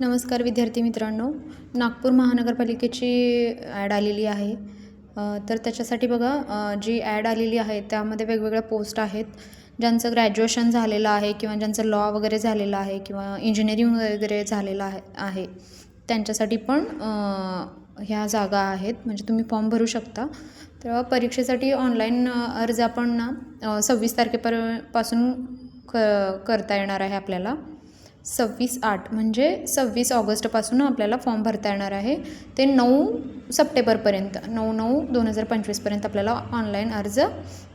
नमस्कार विद्यार्थी मित्रांनो. नागपूर महानगरपालिकेची ॲड आलेली आहे. तर त्याच्यासाठी बघा जी ॲड आलेली आहे त्यामध्ये वेगवेगळ्या पोस्ट आहेत. ज्यांचं ग्रॅज्युएशन झालेलं आहे किंवा ज्यांचं लॉ वगैरे झालेलं आहे किंवा इंजिनिअरिंग वगैरे झालेलं आहे आहे. त्यांच्यासाठी पण ह्या जागा आहेत. म्हणजे तुम्ही फॉर्म भरू शकता. तर परीक्षेसाठी ऑनलाईन अर्ज आपण ना सव्वीस तारखेपरपासून क करता येणार आहे आपल्याला. सव्वीस आठ म्हणजे सव्वीस ऑगस्टपासून आपल्याला फॉर्म भरता येणार आहे. ते नऊ सप्टेंबरपर्यंत नऊ नऊ दोन हजार पंचवीसपर्यंत आपल्याला ऑनलाईन अर्ज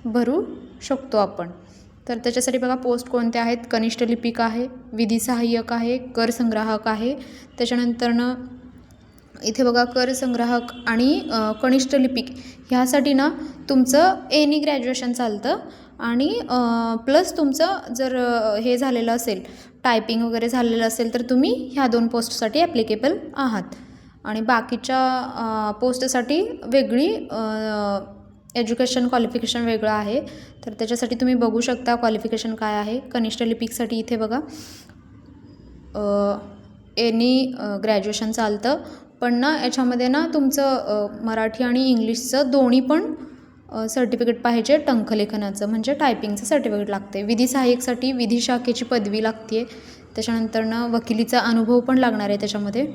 भरू शकतो आपण. तर त्याच्यासाठी बघा पोस्ट कोणत्या आहेत? कनिष्ठ लिपिक आहे विधी सहाय्यक आहे कर संग्राहक आहे. त्याच्यानंतरनं इथे बघा कर संग्राहक आणि कनिष्ठ लिपिक ह्यासाठी ना तुमचं एनी ग्रॅज्युएशन चालतं. आणि प्लस तुमचं जर हे झालेलं असेल टायपिंग वगैरे झालेलं असेल तर तुम्ही ह्या दोन पोस्टसाठी ॲप्लिकेबल आहात. आणि बाकीच्या पोस्टसाठी वेगळी एज्युकेशन क्वालिफिकेशन वेगळं आहे. तर त्याच्यासाठी तुम्ही बघू शकता क्वालिफिकेशन काय आहे. कनिष्ठ लिपिकसाठी इथे बघा. एनी ग्रॅज्युएशन चालतं. पण ना याच्यामध्ये ना तुमचं मराठी आणि इंग्लिशचं दोन्ही पण सर्टिफिकेट पाहिजे टंकलेखनाचं. म्हणजे टायपिंगचं सर्टिफिकेट लागते विधी सहाय्यकसाठी विधी शाखेची पदवी लागते त्याच्यानंतरनं वकिलीचा अनुभव पण लागणार आहे त्याच्यामध्ये.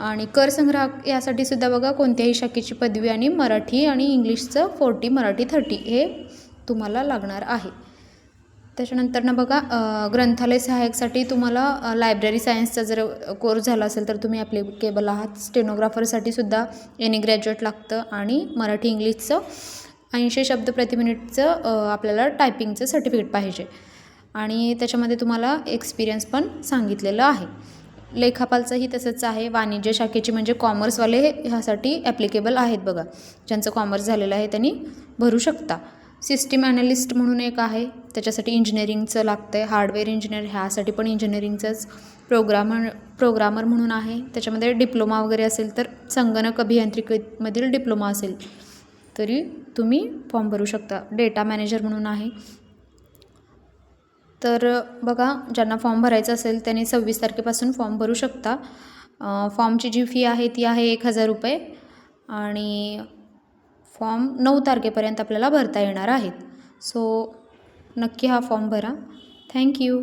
आणि कर संग्राहक यासाठी सुद्धा बघा कोणत्याही शाखेची पदवी आणि मराठी आणि इंग्लिशचं फोर्टी मराठी थर्टी हे तुम्हाला लागणार आहे. त्याच्यानंतरनं बघा ग्रंथालय सहाय्यकसाठी तुम्हाला लायब्ररी सायन्सचा जर कोर्स झाला असेल तर तुम्ही ॲप्लिकेबल आहात. स्टेनोग्राफरसाठी सुद्धा एनी ग्रॅज्युएट लागतं. आणि मराठी इंग्लिशचं ऐंशी शब्द प्रति मिनिटचं आपल्याला टायपिंगचं सर्टिफिकेट पाहिजे. आणि त्याच्यामध्ये तुम्हाला एक्सपिरियन्स पण सांगितलेलं आहे. लेखापालचंही तसंच आहे. वाणिज्य शाखेची म्हणजे कॉमर्सवाले ह्यासाठी ॲप्लिकेबल आहेत बघा. ज्यांचं कॉमर्स झालेलं आहे त्यांनी भरू शकता. सिस्टीम ॲनालिस्ट म्हणून एक आहे. त्याच्यासाठी इंजिनिअरिंगचं लागतं आहे हार्डवेअर इंजिनियर ह्यासाठी पण इंजिनिअरिंगचंच प्रोग्रामर प्रोग्रामर म्हणून आहे. त्याच्यामध्ये डिप्लोमा वगैरे असेल तर संगणक अभियांत्रिकीमधील डिप्लोमा असेल. तरी तुम्ही फॉर्म भरू शकता. डेटा मॅनेजर म्हणून आहे. तर बघा ज्यांना फॉर्म भरायचा असेल त्यांनी सव्वीस तारखेपासून फॉर्म भरू शकता. फॉर्मची जी फी आहे ती आहे एक हजार रुपये. आणि फॉर्म नऊ तारखेपर्यंत आपल्याला भरता येणार आहेत. सो नक्की हा फॉर्म भरा. थँक्यू